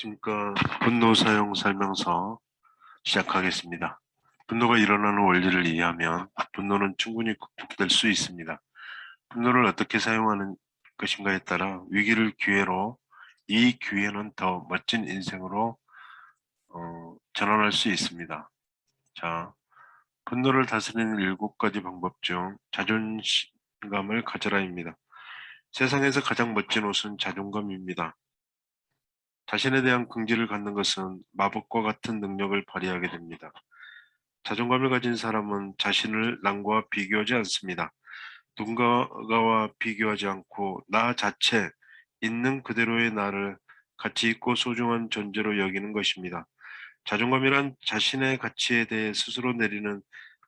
안녕하십니까. 분노 사용 설명서 시작하겠습니다. 분노가 일어나는 원리를 이해하면 분노는 충분히 극복될 수 있습니다. 분노를 어떻게 사용하는 것인가에 따라 위기를 기회로 이 기회는 더 멋진 인생으로 어, 전환할 수 있습니다. 자, 분노를 다스리는 일곱 가지 방법 중 자존감을 가져라입니다. 세상에서 가장 멋진 옷은 자존감입니다. 자신에 대한 긍지를 갖는 것은 마법과 같은 능력을 발휘하게 됩니다. 자존감을 가진 사람은 자신을 남과 비교하지 않습니다. 누군가와 비교하지 않고 나 자체 있는 그대로의 나를 가치 있고 소중한 존재로 여기는 것입니다. 자존감이란 자신의 가치에 대해 스스로 내리는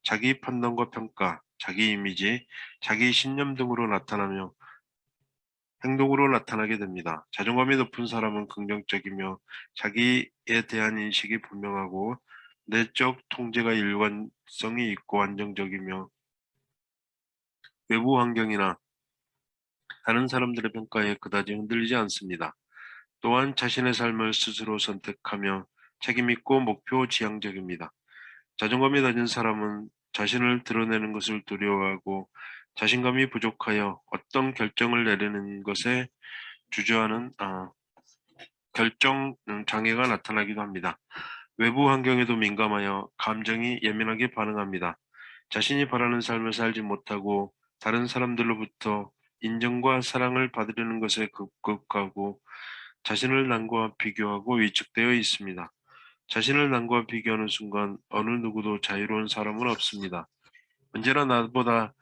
자기 판단과 평가, 자기 이미지, 자기 신념 등으로 나타나며 행동으로 나타나게 됩니다. 자존감이 높은 사람은 긍정적이며 자기에 대한 인식이 분명하고 내적 통제가 일관성이 있고 안정적이며 외부 환경이나 다른 사람들의 평가에 그다지 흔들리지 않습니다. 또한 자신의 삶을 스스로 선택하며 책임있고 목표 지향적입니다. 자존감이 낮은 사람은 자신을 드러내는 것을 두려워하고 자신감이 부족하여 어떤 결정을 내리는 것에 주저하는 아, 결정 음, 장애가 나타나기도 합니다. 외부 환경에도 민감하여 감정이 예민하게 반응합니다. 자신이 바라는 삶을 살지 못하고 다른 사람들로부터 인정과 사랑을 받으려는 것에 급급하고 자신을 남과 비교하고 위축되어 있습니다. 자신을 남과 비교하는 순간 어느 누구도 자유로운 사람은 없습니다. 언제나 나보다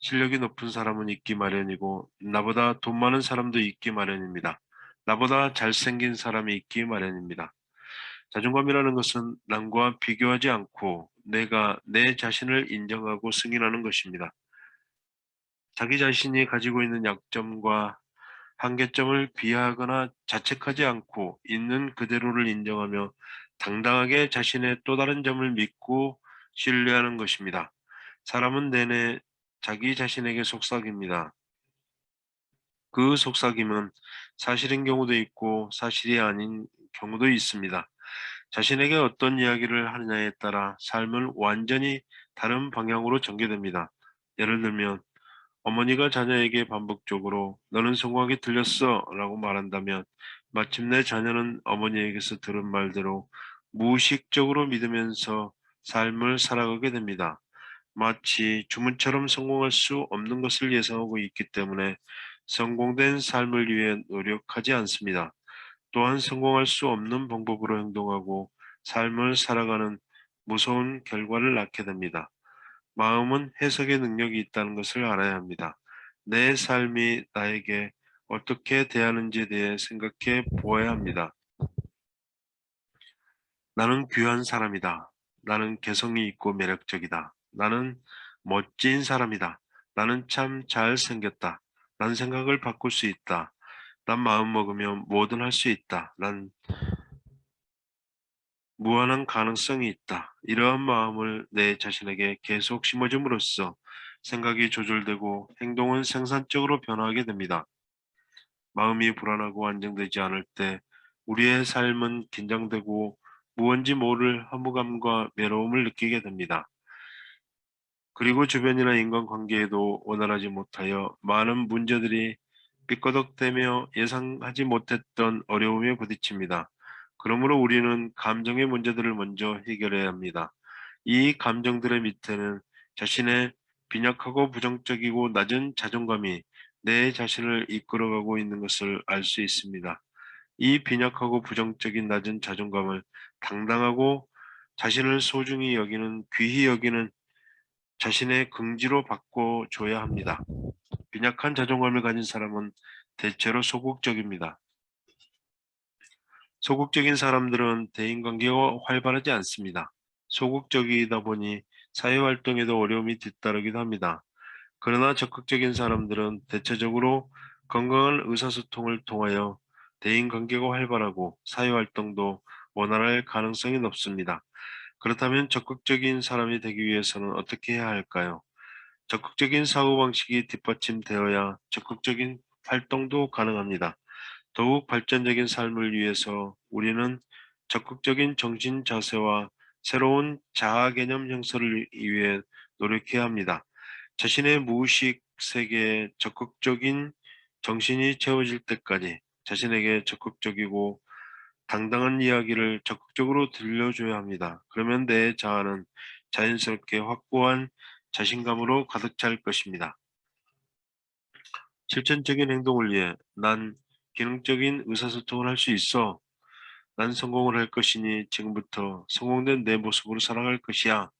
실력이 높은 사람은 있기 마련이고 나보다 돈 많은 사람도 있기 마련입니다. 나보다 잘생긴 사람이 있기 마련입니다. 자존감이라는 것은 남과 비교하지 않고 내가 내 자신을 인정하고 승인하는 것입니다. 자기 자신이 가지고 있는 약점과 한계점을 비하하거나 자책하지 않고 있는 그대로를 인정하며 당당하게 자신의 또 다른 점을 믿고 신뢰하는 것입니다. 사람은 내내 자기 자신에게 속삭입니다. 그 속삭임은 사실인 경우도 있고 사실이 아닌 경우도 있습니다. 자신에게 어떤 이야기를 하느냐에 따라 삶은 완전히 다른 방향으로 전개됩니다. 예를 들면 어머니가 자녀에게 반복적으로 너는 성공하게 들렸어 라고 말한다면 마침내 자녀는 어머니에게서 들은 말대로 무의식적으로 믿으면서 삶을 살아가게 됩니다. 마치 주문처럼 성공할 수 없는 것을 예상하고 있기 때문에 성공된 삶을 위해 노력하지 않습니다. 또한 성공할 수 없는 방법으로 행동하고 삶을 살아가는 무서운 결과를 낳게 됩니다. 마음은 해석의 능력이 있다는 것을 알아야 합니다. 내 삶이 나에게 어떻게 대하는지에 대해 생각해 보아야 합니다. 나는 귀한 사람이다. 나는 개성이 있고 매력적이다. 나는 멋진 사람이다. 나는 참 잘생겼다. 난 생각을 바꿀 수 있다. 난 마음 먹으면 뭐든 할 수 있다. 난 무한한 가능성이 있다. 이러한 마음을 내 자신에게 계속 심어줌으로써 생각이 조절되고 행동은 생산적으로 변화하게 됩니다. 마음이 불안하고 안정되지 않을 때 우리의 삶은 긴장되고 무언지 모를 허무감과 외로움을 느끼게 됩니다. 그리고 주변이나 인간관계에도 원활하지 못하여 많은 문제들이 삐꺼덕대며 예상하지 못했던 어려움에 부딪힙니다. 그러므로 우리는 감정의 문제들을 먼저 해결해야 합니다. 이 감정들의 밑에는 자신의 빈약하고 부정적이고 낮은 자존감이 내 자신을 이끌어가고 있는 것을 알 수 있습니다. 이 빈약하고 부정적인 낮은 자존감을 당당하고 자신을 소중히 여기는 귀히 여기는 자신의 긍지로 바꿔줘야 합니다. 빈약한 자존감을 가진 사람은 대체로 소극적입니다. 소극적인 사람들은 대인관계가 활발하지 않습니다. 소극적이다 보니 사회활동에도 어려움이 뒤따르기도 합니다. 그러나 적극적인 사람들은 대체적으로 건강한 의사소통을 통하여 대인관계가 활발하고 사회활동도 원활할 가능성이 높습니다. 그렇다면 적극적인 사람이 되기 위해서는 어떻게 해야 할까요? 적극적인 사고방식이 뒷받침되어야 적극적인 활동도 가능합니다. 더욱 발전적인 삶을 위해서 우리는 적극적인 정신 자세와 새로운 자아 개념 형성을 위해 노력해야 합니다. 자신의 무의식 세계에 적극적인 정신이 채워질 때까지 자신에게 적극적이고 당당한 이야기를 적극적으로 들려줘야 합니다. 그러면 내 자아는 자연스럽게 확고한 자신감으로 가득 찰 것입니다. 실천적인 행동을 위해 난 기능적인 의사소통을 할 수 있어. 난 성공을 할 것이니 지금부터 성공된 내 모습으로 살아갈 것이야.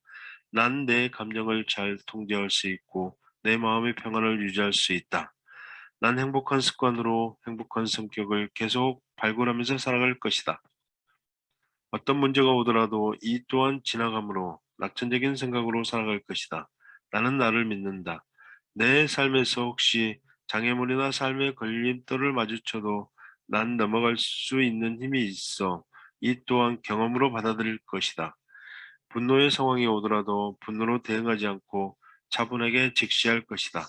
난 내 감정을 잘 통제할 수 있고 내 마음의 평안을 유지할 수 있다. 난 행복한 습관으로 행복한 성격을 계속 발굴하면서 살아갈 것이다. 어떤 문제가 오더라도 이 또한 지나감으로 낙천적인 생각으로 살아갈 것이다. 나는 나를 믿는다. 내 삶에서 혹시 장애물이나 삶의 걸림돌을 마주쳐도 난 넘어갈 수 있는 힘이 있어 이 또한 경험으로 받아들일 것이다. 분노의 상황이 오더라도 분노로 대응하지 않고 차분하게 직시할 것이다.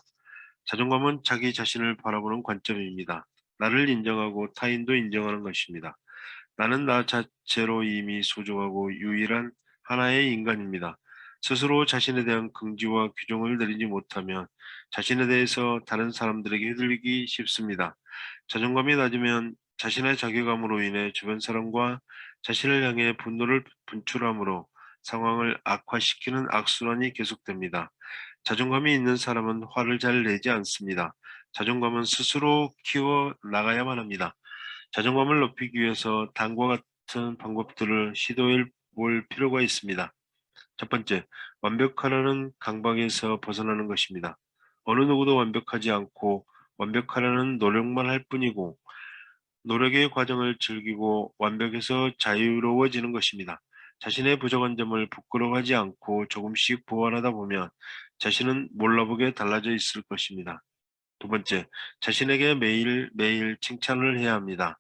자존감은 자기 자신을 바라보는 관점입니다. 나를 인정하고 타인도 인정하는 것입니다. 나는 나 자체로 이미 소중하고 유일한 하나의 인간입니다. 스스로 자신에 대한 긍지와 규정을 내리지 못하면 자신에 대해서 다른 사람들에게 휘둘리기 쉽습니다. 자존감이 낮으면 자신의 자괴감으로 인해 주변 사람과 자신을 향해 분노를 분출함으로 상황을 악화시키는 악순환이 계속됩니다. 자존감이 있는 사람은 화를 잘 내지 않습니다. 자존감은 스스로 키워 나가야만 합니다. 자존감을 높이기 위해서 다음과 같은 방법들을 시도해 볼 필요가 있습니다. 첫 번째, 완벽하라는 강박에서 벗어나는 것입니다. 어느 누구도 완벽하지 않고 완벽하라는 노력만 할 뿐이고 노력의 과정을 즐기고 완벽해서 자유로워지는 것입니다. 자신의 부족한 점을 부끄러워하지 않고 조금씩 보완하다 보면 자신은 몰라보게 달라져 있을 것입니다. 두 번째, 자신에게 매일매일 칭찬을 해야 합니다.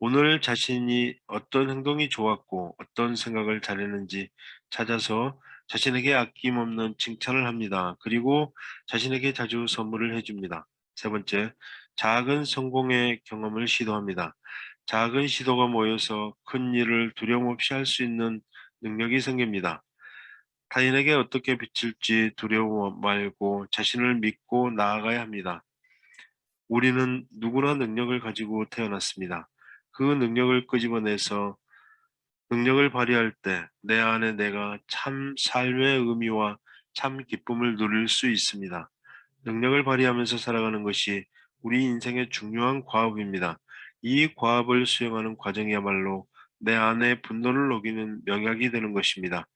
오늘 자신이 어떤 행동이 좋았고 어떤 생각을 잘했는지 찾아서 자신에게 아낌없는 칭찬을 합니다. 그리고 자신에게 자주 선물을 해줍니다. 세 번째, 작은 성공의 경험을 시도합니다. 작은 시도가 모여서 큰 일을 두려움 없이 할 수 있는 능력이 생깁니다. 타인에게 어떻게 비칠지 두려움 말고 자신을 믿고 나아가야 합니다. 우리는 누구나 능력을 가지고 태어났습니다. 그 능력을 끄집어내서 능력을 발휘할 때 내 안에 내가 참 삶의 의미와 참 기쁨을 누릴 수 있습니다. 능력을 발휘하면서 살아가는 것이 우리 인생의 중요한 과업입니다. 이 과업을 수행하는 과정이야말로 내 안에 분노를 녹이는 명약이 되는 것입니다.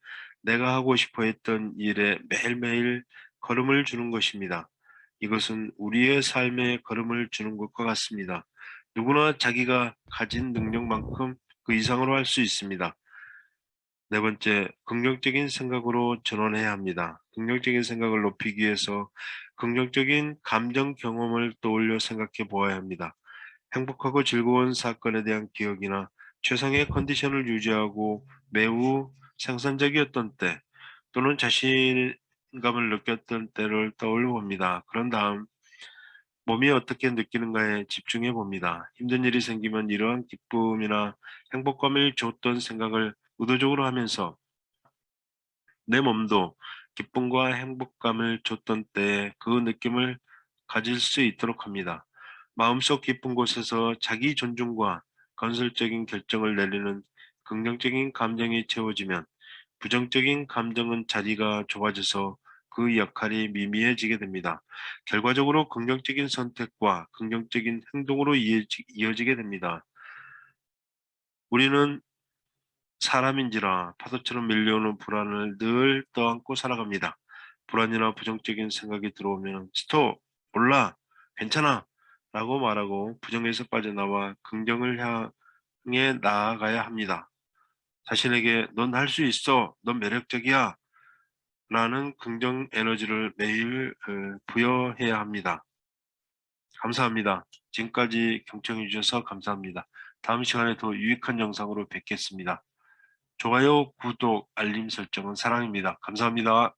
내가 하고 싶어 했던 일에 매일매일 걸음을 주는 것입니다. 이것은 우리의 삶에 걸음을 주는 것과 같습니다. 누구나 자기가 가진 능력만큼 그 이상으로 할 수 있습니다. 네 번째, 긍정적인 생각으로 전환해야 합니다. 긍정적인 생각을 높이기 위해서 긍정적인 감정 경험을 떠올려 생각해 보아야 합니다. 행복하고 즐거운 사건에 대한 기억이나 최상의 컨디션을 유지하고 매우 생산적이었던 때 또는 자신 감을 느꼈던 때를 떠올려 봅니다. 그런 다음 몸이 어떻게 느끼는가에 집중해 봅니다. 힘든 일이 생기면 이러한 기쁨이나 행복감을 줬던 생각을 의도적으로 하면서 내 몸도 기쁨과 행복감을 줬던 때에 그 느낌을 가질 수 있도록 합니다. 마음속 깊은 곳에서 자기 존중과 건설적인 결정을 내리는 긍정적인 감정이 채워지면 부정적인 감정은 자리가 좁아져서 그 역할이 미미해지게 됩니다. 결과적으로 긍정적인 선택과 긍정적인 행동으로 이어지게 됩니다. 우리는 사람인지라 파도처럼 밀려오는 불안을 늘 떠안고 살아갑니다. 불안이나 부정적인 생각이 들어오면 스톱, 몰라, 괜찮아 라고 말하고 부정에서 빠져나와 긍정을 향해 나아가야 합니다. 자신에게 넌 할 수 있어, 넌 매력적이야 라는 긍정 에너지를 매일 어, 부여해야 합니다. 감사합니다. 지금까지 경청해 주셔서 감사합니다. 다음 시간에 더 유익한 영상으로 뵙겠습니다. 좋아요, 구독, 알림 설정은 사랑입니다. 감사합니다.